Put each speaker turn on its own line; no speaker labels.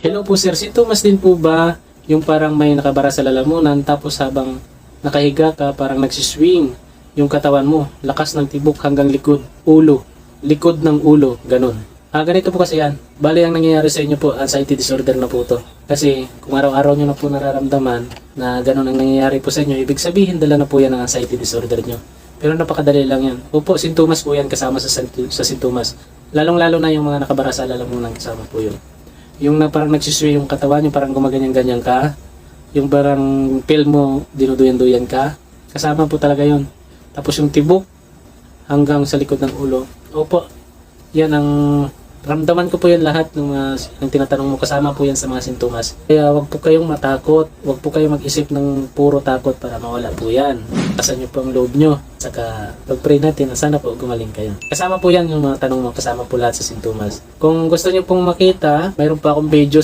Hello po sir, sintomas din po ba yung parang may nakabara sa lalamunan tapos habang nakahiga ka parang nagsiswing yung katawan mo, lakas ng tibok hanggang likod, ulo, likod ng ulo, ganun. Ah, ganito po kasi yan. Bali ang nangyayari sa inyo po, anxiety disorder na po to. Kasi kung araw-araw nyo na po nararamdaman na ganun ang nangyayari po sa inyo, ibig sabihin dala na po yan ng anxiety disorder nyo. Pero napakadali lang yan. Opo, sintomas po yan kasama sa, sa sintomas. Lalong-lalo na yung mga nakabara sa lalamunan kasama po yun. Yung na parang nagsisway yung katawan, yung parang gumaganyan-ganyan ka, yung parang pill mo, dinuduyan-duyan ka, kasama po talaga yun. Tapos yung tibok hanggang sa likod ng ulo. Opo, yan ang ramdaman ko po yan lahat ng, mga ng tinatanong mo kasama po yan sa mga sintomas. Kaya wag po kayong matakot, wag po kayong mag-isip ng puro takot para mawala po yan. Kasan niyo po ang loob nyo. Saka pag-pray natin, sana po gumaling kayo. Kasama po yan yung mga tanong mo, kasama po lahat sa sintomas. Kung gusto niyo pong makita, mayroon pa akong videos